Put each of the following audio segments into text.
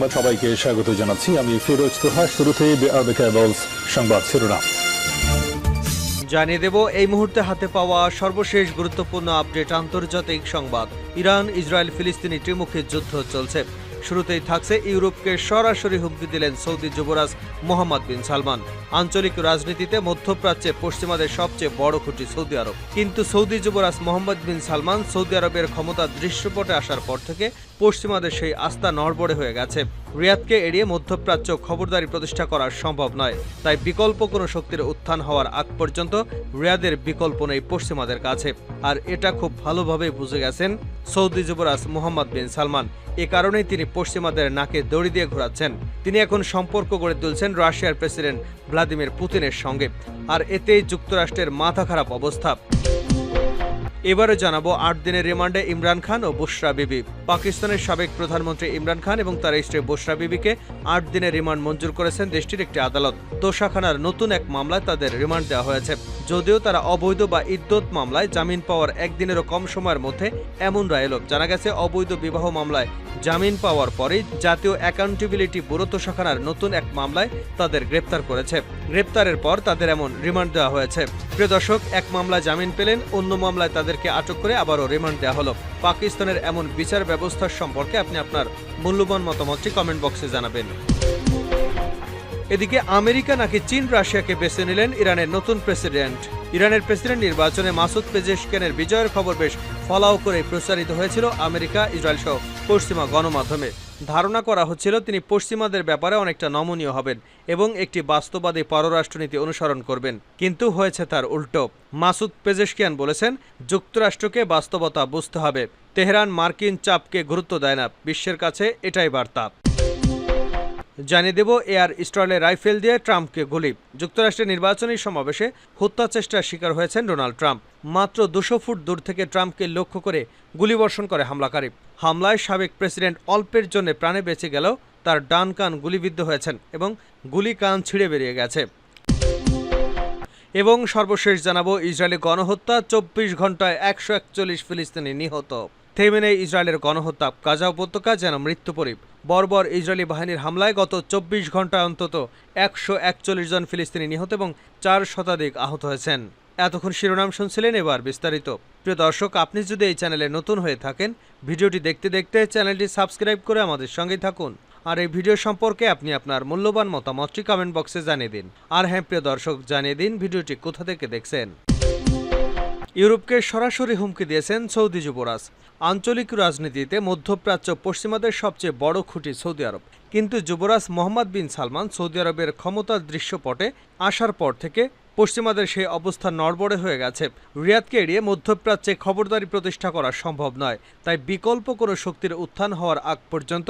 সংবাদ সবাইকে স্বাগত জানাচ্ছি। আমি ফিরোজ তোহা কেবলস সংবাদ শিরোনাম। জানিয়ে দেব, এই মুহূর্তে হাতে পাওয়া সর্বশেষ গুরুত্বপূর্ণ আপডেট আন্তর্জাতিক সংবাদ। ইরান, ইসরায়েল, ফিলিস্তিনি ত্রিমুখী যুদ্ধ চলছে। শুরুতেই থাকছে ইউরোপকে সরাসরি হুমকি দিলেন সৌদি যুবরাজ মোহাম্মদ বিন সালমান। আঞ্চলিক রাজনীতিতে মধ্যপ্রাচ্যে পশ্চিমাদের সবচেয়ে বড় খুঁটি সৌদি আরব। কিন্তু সৌদি যুবরাজ মোহাম্মদ বিন সালমান সৌদি আরবের ক্ষমতা দৃশ্যপটে আসার পর থেকে পশ্চিমাদের সেই আস্থা নড়বড়ে হয়ে গেছে। রিয়াদকে এড়িয়ে মধ্যপ্রাচ্য খবরদারি প্রতিষ্ঠা করা সম্ভব নয়। তাই বিকল্প কোনো শক্তির উত্থান হওয়ার আগ পর্যন্ত রিয়াদের বিকল্প নেই পশ্চিমাদের কাছে। আর এটা খুব ভালোভাবে বুঝে গেছেন সৌদি যুবরাজ মোহাম্মদ বিন সালমান। এ কারণেই তিনি পশ্চিমাদের নাকে দড়ি দিয়ে ঘোরাচ্ছেন। তিনি এখন সম্পর্ক গড়ে তুলছেন রাশিয়ার প্রেসিডেন্ট ভ্লাদিমির পুতিনের সঙ্গে। আর এতেই যুক্তরাষ্ট্রের মাথা খারাপ অবস্থা। এবারে জানাব আট দিনের রিমান্ডে ইমরান খান ও বুশরা বিবি। পাকিস্তানের সাবেক প্রধানমন্ত্রী ইমরান খান এবং তার স্ত্রী বুশরা বিবিকে আট দিনের রিমান্ড মঞ্জুর করেছেন দেশটির একটি আদালত। তোষাখানার নতুন এক মামলায় তাদের রিমান্ড দেওয়া হয়েছে। যদিও তারা অবৈধ বা ইদ্যত মামলায় জামিন পাওয়ার একদিনেরও কম সময়ের মধ্যে এমন রায় এলো। জানা গেছে, অবৈধ বিবাহ মামলায় জামিন পাওয়ার পরেই জাতীয় অ্যাকাউন্টেবিলিটি ব্যুরো তোষাখানার নতুন এক মামলায় তাদের গ্রেপ্তার করেছে। গ্রেপ্তারের পর তাদের এমন রিমান্ড দেওয়া হয়েছে। প্রিয় দর্শক, এক মামলায় জামিন পেলেন, অন্য মামলায় তাদেরকে আটক করে আবারও রিমান্ড দেওয়া হলো। পাকিস্তানের এমন বিচার ব্যবস্থা সম্পর্কে আপনি আপনার মূল্যবান মতামতটি কমেন্ট বক্সে জানাবেন। এদিকে আমেরিকা নাকি চীন রাশিয়াকে বেছে নিলেন ইরানের নতুন প্রেসিডেন্ট। ইরানের প্রেসিডেন্ট নির্বাচনে মাসুদ পেজেশকেনের বিজয়ের খবর বেশ ফলাও করে প্রচারিত হয়েছিল আমেরিকা ইসরায়েল সহ পশ্চিমা গণমাধ্যমে। ধারণা করা হচ্ছিল তিনি পশ্চিমাদের ব্যাপারে অনেকটা নমনীয় হবেন এবং একটি বাস্তবাদী পররাষ্ট্রনীতি অনুসরণ করবেন। কিন্তু হয়েছে তার উল্টো। মাসুদ পেজেশকিয়ান বলেছেন, যুক্তরাষ্ট্রকে বাস্তবতা বুঝতে হবে। তেহরান মার্কিন চাপকে গুরুত্ব দেয় না। বিশ্বের কাছে এটাই বার্তা। জানিয়ে দেব এয়ার স্টলে রাইফেল দিয়ে ট্রাম্পকে গুলি। যুক্তরাষ্ট্রের নির্বাচনী সমাবেশে হত্যা চেষ্টার শিকার হয়েছেন ডোনাল্ড ট্রাম্প। মাত্র দুশো ফুট দূর থেকে ট্রাম্পকে লক্ষ্য করে গুলিবর্ষণ করে হামলাকারী। হামলায় সাবেক প্রেসিডেন্ট অল্পের জন্য প্রাণে বেঁচে গেলেও তার ডান কান গুলিবিদ্ধ হয়েছেন এবং গুলি কান ছিঁড়ে বেরিয়ে গেছে। এবং সর্বশেষ জানাব, ইসরায়েলি গণহত্যা, চব্বিশ ঘন্টায় একশো একচল্লিশ ফিলিস্তিনি নিহত। থেমে নেই ইসরায়েলের গণহত্যা। গাজা উপত্যকা যেন মৃত্যুপরীপ বর্বর ইসরায়েলি বাহিনীর হামলায় গত চব্বিশ ঘন্টায় অন্তত একশো একচল্লিশ জন ফিলিস্তিনি নিহত এবং চার শতাধিক আহত হয়েছেন। এতক্ষণ শিরোনাম শুনছিলেন এবার বিস্তারিত। প্রিয় দর্শক, আপনি যদি এই চ্যানেলে নতুন হয়ে থাকেন, ভিডিওটি দেখতে দেখতে চ্যানেলটি সাবস্ক্রাইব করে আমাদের সঙ্গেই থাকুন। আর এই ভিডিও সম্পর্কে আপনি আপনার মূল্যবান মতামতটি কমেন্ট বক্সে জানিয়ে দিন। আর হ্যাঁ প্রিয় দর্শক, জানিয়ে দিন ভিডিওটি কোথা থেকে দেখছেন। ইউরোপকে সরাসরি হুমকি দিয়েছেন সৌদি যুবরাজ। আঞ্চলিক রাজনীতিতে মধ্যপ্রাচ্য পশ্চিমাদের সবচেয়ে বড় খুঁটি সৌদি আরব। কিন্তু যুবরাজ মোহাম্মদ বিন সালমান সৌদি আরবের ক্ষমতার দৃশ্যপটে আসার পর থেকে পশ্চিমাদের সেই অবস্থা নড়বড়ে হয়ে গেছে। রিয়াদকে এড়িয়ে মধ্যপ্রাচ্যে খবরদারি প্রতিষ্ঠা করা সম্ভব নয়। তাই বিকল্প কোনো শক্তির উত্থান হওয়ার আগ পর্যন্ত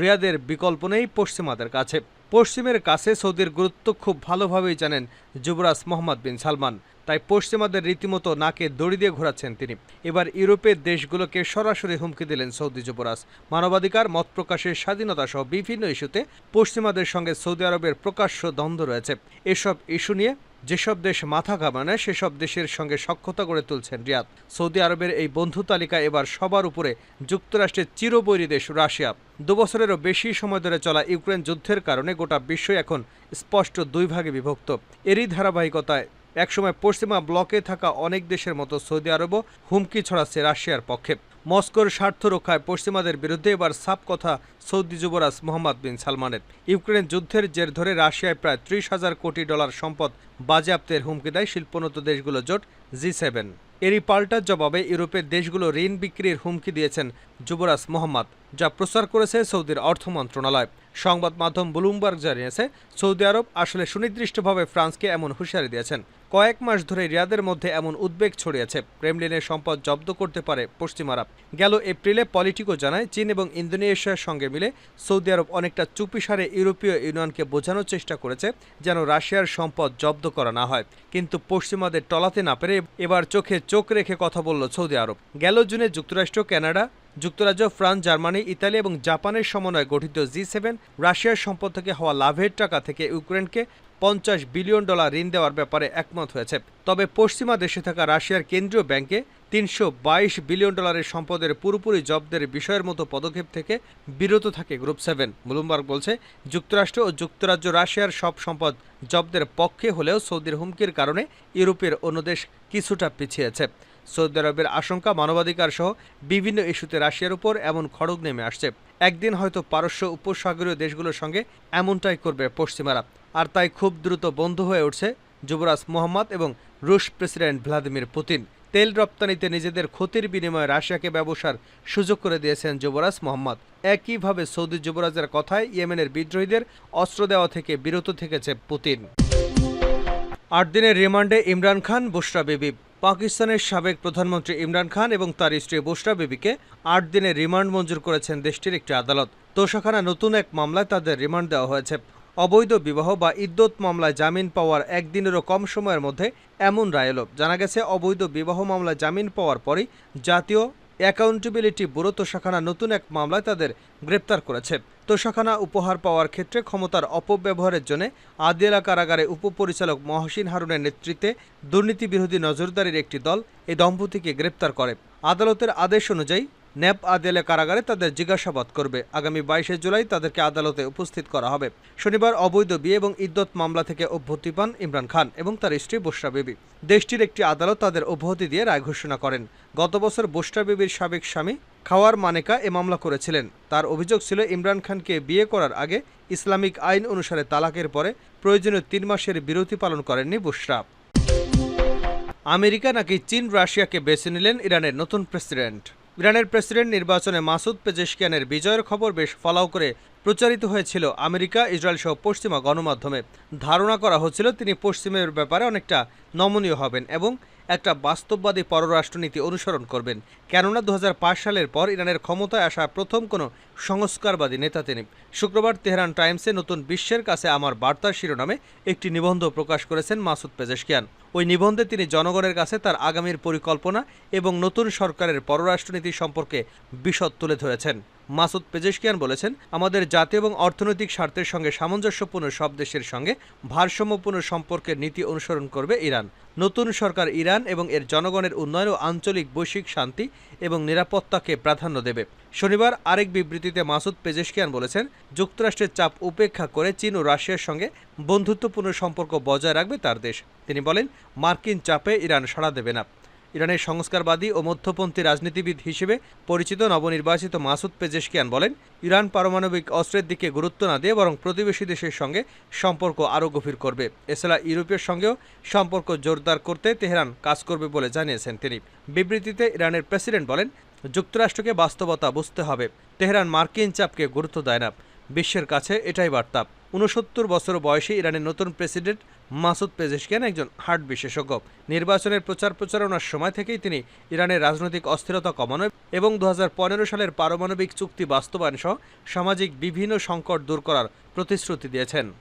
রিয়াদের বিকল্প নেই পশ্চিমাদের কাছে। পশ্চিমের কাছে সৌদির গুরুত্ব খুব ভালোভাবেই জানেন যুবরাজ মোহাম্মদ বিন সালমান। তাই পশ্চিমাদের রীতিমতো নাকে দড়ি দিয়ে ঘোরাচ্ছেন তিনি। এবার ইউরোপের দেশগুলোকে সরাসরি হুমকি দিলেন সৌদি যুবরাজ। মানবাধিকার, মত প্রকাশের স্বাধীনতা সহ বিভিন্ন ইস্যুতে পশ্চিমাদের সঙ্গে সৌদি আরবের প্রকাশ্য দ্বন্দ্ব রয়েছে। এসব ইস্যু নিয়ে যেসব দেশ মাথা ঘামানে, সেসব দেশের সঙ্গে সক্ষতা গড়ে তুলছেন রিয়াদ। সৌদি আরবের এই বন্ধু তালিকা এবার সবার উপরে যুক্তরাষ্ট্রের চিরবৈরী দেশ রাশিয়া। দুবছরেরও বেশি সময় ধরে চলা ইউক্রেন যুদ্ধের কারণে গোটা বিশ্ব এখন স্পষ্ট দুই ভাগে বিভক্ত। এরই ধারাবাহিকতায় একসময় পশ্চিমা ব্লকে থাকা অনেক দেশের মতো সৌদি আরবও হুমকি ছড়াচ্ছে রাশিয়ার পক্ষে। মস্কোর স্বার্থ রক্ষায় পশ্চিমাদের বিরুদ্ধে এবার সাপ কথা সৌদি যুবরাজ মোহাম্মদ বিন সালমানের। ইউক্রেন যুদ্ধের জের ধরে রাশিয়ায় প্রায় ত্রিশ হাজার কোটি ডলার সম্পদ বাজেয়াপ্তের হুমকি দেয় শিল্পোন্নত দেশগুলো জোট জি সেভেন। এরই পাল্টার জবাবে ইউরোপের দেশগুলো ঋণ বিক্রির হুমকি দিয়েছেন যুবরাজ মোহাম্মদ, যা প্রচার করেছে সৌদির অর্থ মন্ত্রণালয়। সংবাদ মাধ্যম ব্লুমবার্গ জানিয়েছে, সৌদি আরব আসলে সুনির্দিষ্টভাবে ফ্রান্সকে এমন হুঁশিয়ারি দিয়েছেন। কয়েক মাস ধরে রিয়াদের মধ্যে এমন উদ্বেগ ছড়িয়েছে। ক্রেমলিনের সম্পদ জব্দ করতে পারে পশ্চিমারা। গেল এপ্রিলে পলিটিকো জানায়, চীন এবং ইন্দোনেশিয়ার সঙ্গে মিলে সৌদি আরব অনেকটা চুপিসারে ইউরোপীয় ইউনিয়নকে বোঝানোর চেষ্টা করেছে, যেন রাশিয়ার সম্পদ জব্দ করা না হয়। কিন্তু পশ্চিমাদের টলাতে না পেরে এবার চোখে চোখ রেখে কথা বলল সৌদি আরব। গেল জুনে যুক্তরাষ্ট্র, কানাডা, যুক্তরাজ্য, ফ্রান্স, জার্মানি, ইতালি এবং জাপানের সমন্বয়ে গঠিত জি সেভেন, রাশিয়ার সম্পদ থেকে হওয়া লাভের টাকা থেকে ইউক্রেনকে পঞ্চাশ বিলিয়ন ডলার ঋণ দেওয়ার ব্যাপারে একমত হয়েছে। তবে পশ্চিমা দেশে থাকা রাশিয়ার কেন্দ্রীয় ব্যাংকে তিনশো বাইশ বিলিয়ন ডলারের সম্পদের পুরোপুরি জব্দের বিষয়ের মতো পদক্ষেপ থেকে বিরত থাকে গ্রুপ সেভেন। ব্লুমবার্গ বলছে, যুক্তরাষ্ট্র ও যুক্তরাজ্য রাশিয়ার সব সম্পদ জব্দের পক্ষে হলেও সৌদির হুমকির কারণে ইউরোপের অন্য দেশ কিছুটা পিছিয়েছে। সৌদি আরবের আশঙ্কা মানবাধিকার সহ বিভিন্ন ইস্যুতে রাশিয়ার উপর এমন খড়গ নেমে আসছে। একদিন হয়তো পারস্য উপসাগরীয় দেশগুলোর সঙ্গে এমনটাই করবে পশ্চিমারা। আর তাই খুব দ্রুত বন্ধ হয়ে উঠছে যুবরাজ মোহাম্মদ এবং রুশ প্রেসিডেন্ট ভ্লাদিমির পুতিন। তেল রপ্তানিতে নিজেদের ক্ষতির বিনিময়ে রাশিয়াকে ব্যবসার সুযোগ করে দিয়েছেন যুবরাজ মোহাম্মদ। একইভাবে সৌদি যুবরাজের কথায় ইয়েমেনের বিদ্রোহীদের অস্ত্র দেওয়া থেকে বিরত থেকেছে পুতিন। আট দিনের রিমান্ডে ইমরান খান, বুশরা বিবি। পাকিস্তানের সাবেক প্রধানমন্ত্রী ইমরান খান এবং তার স্ত্রী বুশরা বিবিকে আট দিনের রিমান্ড মঞ্জুর করেছেন দেশটির একটি আদালত। তোষাখানা নতুন এক মামলায় তাদের রিমান্ড দেওয়া হয়েছে। অবৈধ বিবাহ বা ইদ্যত মামলায় জামিন পাওয়ার একদিনেরও কম সময়ের মধ্যে এমন রায় এলো। জানা গেছে, অবৈধ বিবাহ মামলায় জামিন পাওয়ার পরই জাতীয় অ্যাকাউন্টেবিলিটি ব্যুরো তোষাখানা নতুন এক মামলায় তাদের গ্রেপ্তার করেছে। তোষাখানা উপহার পাওয়ার ক্ষেত্রে ক্ষমতার অপব্যবহারের জন্য আদিয়ালা কারাগারে উপপরিচালক মহসিন হারুনের নেতৃত্বে দুর্নীতি বিরোধী নজরদারির একটি দল এই দম্পতিকে গ্রেপ্তার করে। আদালতের আদেশ অনুযায়ী ন্যাপ আদিয়ালা কারাগারে তাদের জিজ্ঞাসাবাদ করবে। আগামী বাইশে জুলাই তাদেরকে আদালতে উপস্থিত করা হবে। শনিবার অবৈধ বিয়ে এবং ইদ্যত মামলা থেকে অব্যাহতি পান ইমরান খান এবং তার স্ত্রী বুশরা বিবি। দেশটির একটি আদালত তাদের অব্যাহতি দিয়ে রায় ঘোষণা করেন। গত বছর বুশরা বিবির সাবেক স্বামী খাওয়ার মানেকা এ মামলা করেছিলেন। তার অভিযোগ ছিল, ইমরান খানকে বিয়ে করার আগে ইসলামিক আইন অনুসারে তালাকের পরে প্রয়োজনীয় তিন মাসের বিরতি পালন করেননি বুশরা। আমেরিকা নাকি চীন রাশিয়াকে বেছে নিলেন ইরানের নতুন প্রেসিডেন্ট? ইরানের প্রেসিডেন্ট নির্বাচনে মাসুদ পেজেশকিয়ানের বিজয়ের খবর বেশ ফলাও করে প্রচারিত হয়েছিল আমেরিকা, ইসরায়েল সহ পশ্চিমা গণমাধ্যমে। ধারণা করা হচ্ছিল তিনি পশ্চিমের ব্যাপারে অনেকটা নমনীয় হবেন এবং একটা বাস্তববাদী পররাষ্ট্রনীতি অনুসরণ করবেন। কেননা দু হাজার পাঁচ সালের পর ইরানের ক্ষমতায় আসা প্রথম কোনো সংস্কারবাদী নেতা তিনি। শুক্রবার তেহরান টাইমসে নতুন বিশ্বের কাছে আমার বার্তা শিরোনামে একটি নিবন্ধ প্রকাশ করেছেন মাসুদ পেজেশকিয়ান। ওই নিবন্ধে তিনি জনগণের কাছে তার আগামীর পরিকল্পনা এবং নতুন সরকারের পররাষ্ট্রনীতি সম্পর্কে বিশদ তুলে ধরেছেন। মাসুদ পেজেশকিয়ান বলেছেন, আমাদের জাতীয় এবং অর্থনৈতিক স্বার্থের সঙ্গে সামঞ্জস্যপূর্ণ সব দেশের সঙ্গে ভারসাম্যপূর্ণ সম্পর্কের নীতি অনুসরণ করবে ইরান। নতুন সরকার ইরান এবং এর জনগণের উন্নয়ন ও আঞ্চলিক বৈশ্বিক শান্তি এবং নিরাপত্তাকে প্রাধান্য দেবে। শনিবার আরেক বিবৃতিতে মাসুদ পেজেশকিয়ান বলেছেন, যুক্তরাষ্ট্রের চাপ উপেক্ষা করে চীন ও রাশিয়ার সঙ্গে বন্ধুত্বপূর্ণ সম্পর্ক বজায় রাখবে তার দেশ। তিনি বলেন, মার্কিন চাপে ইরান সাড়া দেবে না। ইরানের সংস্কারবাদী ও মধ্যপন্থী রাজনীতিবিদ হিসেবে পরিচিত নবনির্বাচিত মাসুদ পেজেশকিয়ান বলেন, ইরান পারমাণবিক অস্ত্রের দিকে গুরুত্ব না দিয়ে বরং প্রতিবেশী দেশের সঙ্গে সম্পর্ক আরও গভীর করবে। এছাড়া ইউরোপের সঙ্গেও সম্পর্ক জোরদার করতে তেহরান কাজ করবে বলে জানিয়েছেন তিনি। বিবৃতিতে ইরানের প্রেসিডেন্ট বলেন যুক্তরাষ্ট্রকে বাস্তবতা বুঝতে হবে। তেহরান মার্কিন চাপকে গুরুত্ব দেয় না। বিশ্বের কাছে এটাই বার্তা। উনসত্তর বছর বয়সী ইরানের নতুন প্রেসিডেন্ট মাসুদ পেজেশকিয়ান একজন হার্ট বিশেষজ্ঞ। নির্বাচনের প্রচার প্রচারণার সময় থেকেই তিনি ইরানের রাজনৈতিক অস্থিরতা কমানো এবং দু হাজার পনেরো সালের পারমাণবিক চুক্তি বাস্তবায়ন সহ সামাজিক বিভিন্ন সংকট দূর করার প্রতিশ্রুতি দিয়েছেন।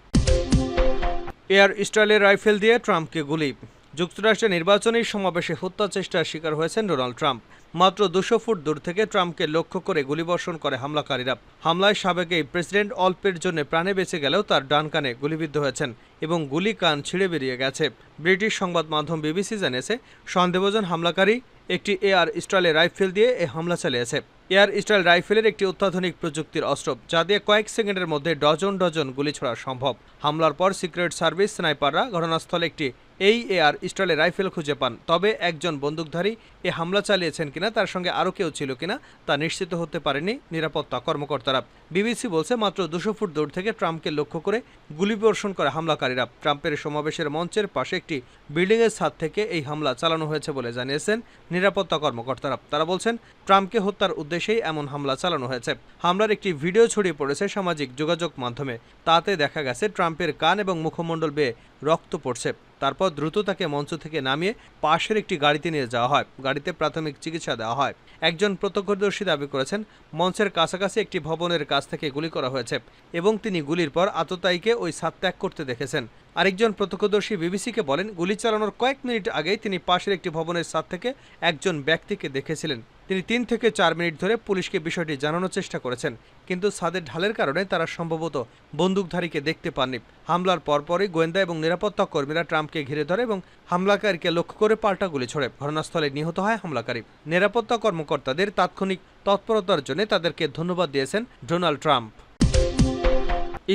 এয়ার স্টাইলের রাইফেল দিয়ে ট্রাম্পকে গুলি। যুক্তরাষ্ট্রের নির্বাচনী সমাবেশে হত্যা চেষ্টার শিকার হয়েছেন ডোনাল্ড ট্রাম্প। মাত্র দুশো ফুট দূর থেকে ট্রাম্পকে লক্ষ্য করে গুলিবর্ষণ করে হামলাকারীরা। হামলায় সাবেক এই প্রেসিডেন্ট অল্পের জন্য প্রাণে বেঁচে গেলেও তার ডান কানে গুলিবিদ্ধ হয়েছেন এবং গুলি কান ছিঁড়ে বেরিয়ে গেছে। ব্রিটিশ সংবাদ মাধ্যম বিবিসি জানিয়েছে, সন্দেহভাজন হামলাকারী একটি এয়ার স্টাইলের রাইফেল দিয়ে এ হামলা চালিয়েছে। এয়ার স্টাইল রাইফেলের একটি অত্যাধুনিক প্রযুক্তির অস্ত্র, যা দিয়ে কয়েক সেকেন্ডের মধ্যে ডজন ডজন গুলি ছোড়া সম্ভব। হামলার পর সিক্রেট সার্ভিস স্নাইপাররা ঘটনাস্থলে একটি এই এয়ার স্টাইলের রাইফেল খুঁজে পান। তবে একজন বন্দুকধারী এ হামলা চালিয়েছেন কিনা, তার সঙ্গে আরও কেউ ছিল কিনা, তা নিশ্চিত হতে পারেনি নিরাপত্তা কর্মকর্তারা। বিবিসি বলছে, মাত্র দুশো ফুট দূর থেকে ট্রাম্পকে লক্ষ্য করে গুলিবর্ষণ করে হামলাকারীরা। ট্রাম্পের সমাবেশের মঞ্চের পাশে একটি বিল্ডিংয়ের ছাদ থেকে এই হামলা চালানো হয়েছে বলে জানিয়েছেন নিরাপত্তা কর্মকর্তারা। তারা বলছেন, ট্রাম্পকে হত্যার উদ্দেশ্যেই এমন হামলা চালানো হয়েছে। হামলার একটি ভিডিও ছড়িয়ে পড়েছে সামাজিক যোগাযোগ মাধ্যমে। তাতে দেখা গেছে ট্রাম্পের কান এবং মুখমণ্ডল বেয়ে রক্ত পড়ছে। তারপর দ্রুত তাকে মঞ্চ থেকে নামিয়ে পাশের একটি গাড়িতে নিয়ে যাওয়া হয়। গাড়িতে প্রাথমিক চিকিৎসা দেওয়া হয়। একজন প্রত্যক্ষদর্শী দাবি করেছেন, মঞ্চের কাছাকাছি একটি ভবনের কাছ থেকে গুলি করা হয়েছে এবং তিনি গুলির পর আততায়ীকে ওই সাত ত্যাগ করতে দেখেছেন। আরেকজন প্রত্যক্ষদর্শী বিবিসিকে বলেন, গুলি চালানোর কয়েক মিনিট আগেই তিনি পাশের একটি ভবনের ছাদ থেকে একজন ব্যক্তিকে দেখেছিলেন। তিনি তিন থেকে চার মিনিট ধরে পুলিশকে বিষয়টি জানানোর চেষ্টা করেছেন, কিন্তু ছাদের ঢালের কারণে তারা সম্ভবত বন্দুকধারীকে দেখতে পাননি। হামলার পরপরই গোয়েন্দা এবং নিরাপত্তা কর্মীরা ট্রাম্পকে ঘিরে ধরে এবং হামলাকারীকে লক্ষ্য করে পাল্টা গুলি ছোড়ে। ঘটনাস্থলে নিহত হয় হামলাকারী। নিরাপত্তা কর্মকর্তাদের তাৎক্ষণিক তৎপরতার জন্য তাদেরকে ধন্যবাদ দিয়েছেন ডোনাল্ড ট্রাম্প।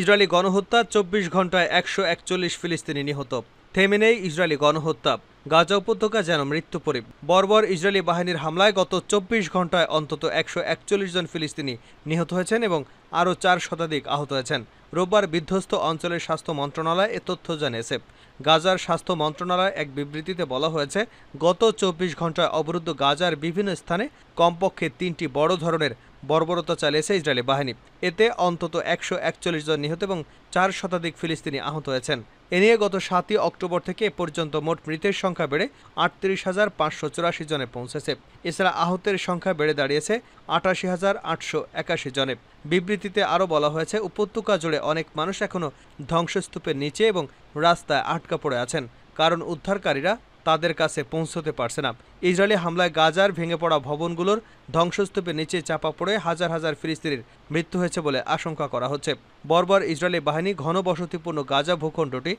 ইসরায়েলি গণহত্যা, চব্বিশ ঘন্টায় একশো একচল্লিশ ফিলিস্তিনি নিহত। থেমে নেই ইসরায়েলি গণহত্যা। গাজা উপত্যকা যেন মৃত্যুপরী বর্বর ইসরায়েলি বাহিনীর হামলায় গত চব্বিশ ঘন্টায় অন্তত একশো একচল্লিশ জন ফিলিস্তিনি নিহত হয়েছেন এবং আরও চার শতাধিক আহত হয়েছেন। রোববার বিধ্বস্ত অঞ্চলের স্বাস্থ্য মন্ত্রণালয় এ তথ্য জানিয়েছে। গাজার স্বাস্থ্য মন্ত্রণালয় এক বিবৃতিতে বলা হয়েছে, গত চব্বিশ ঘন্টায় অবরুদ্ধ গাজার বিভিন্ন স্থানে কমপক্ষে তিনটি বড় ধরনের বর্বরতা চালিয়েছে ইসরায়েলি বাহিনী। এতে অন্তত একশো একচল্লিশ জন নিহত এবং চার শতাধিক ফিলিস্তিনি আহত হয়েছেন। এ নিয়ে গত সাতই অক্টোবর থেকে এ পর্যন্ত মোট মৃতের সংখ্যা বেড়ে আটত্রিশ হাজার পাঁচশো চুরাশি জনে পৌঁছেছে। এছাড়া আহতের সংখ্যা বেড়ে দাঁড়িয়েছে আটাশি হাজার আটশো একাশি জনে। বিবৃতিতে আরও বলা হয়েছে, উপত্যকা জুড়ে অনেক মানুষ এখনও ধ্বংসস্তূপের নিচে এবং রাস্তায় আটকা পড়ে আছেন। কারণ উদ্ধারকারীরা তাদের কাছে পৌঁছতে পারছে না। ইসরায়েলি হামলায় গাজার ভেঙে পড়া ভবনগুলোর ধ্বংসস্তূপের নিচে চাপা পড়ে হাজার হাজার ফিলিস্তিনির মৃত্যু হয়েছে বলে আশঙ্কা করা হচ্ছে। বর্বর ইসরায়েলি বাহিনী ঘনবসতিপূর্ণ গাজা ভূখণ্ডটি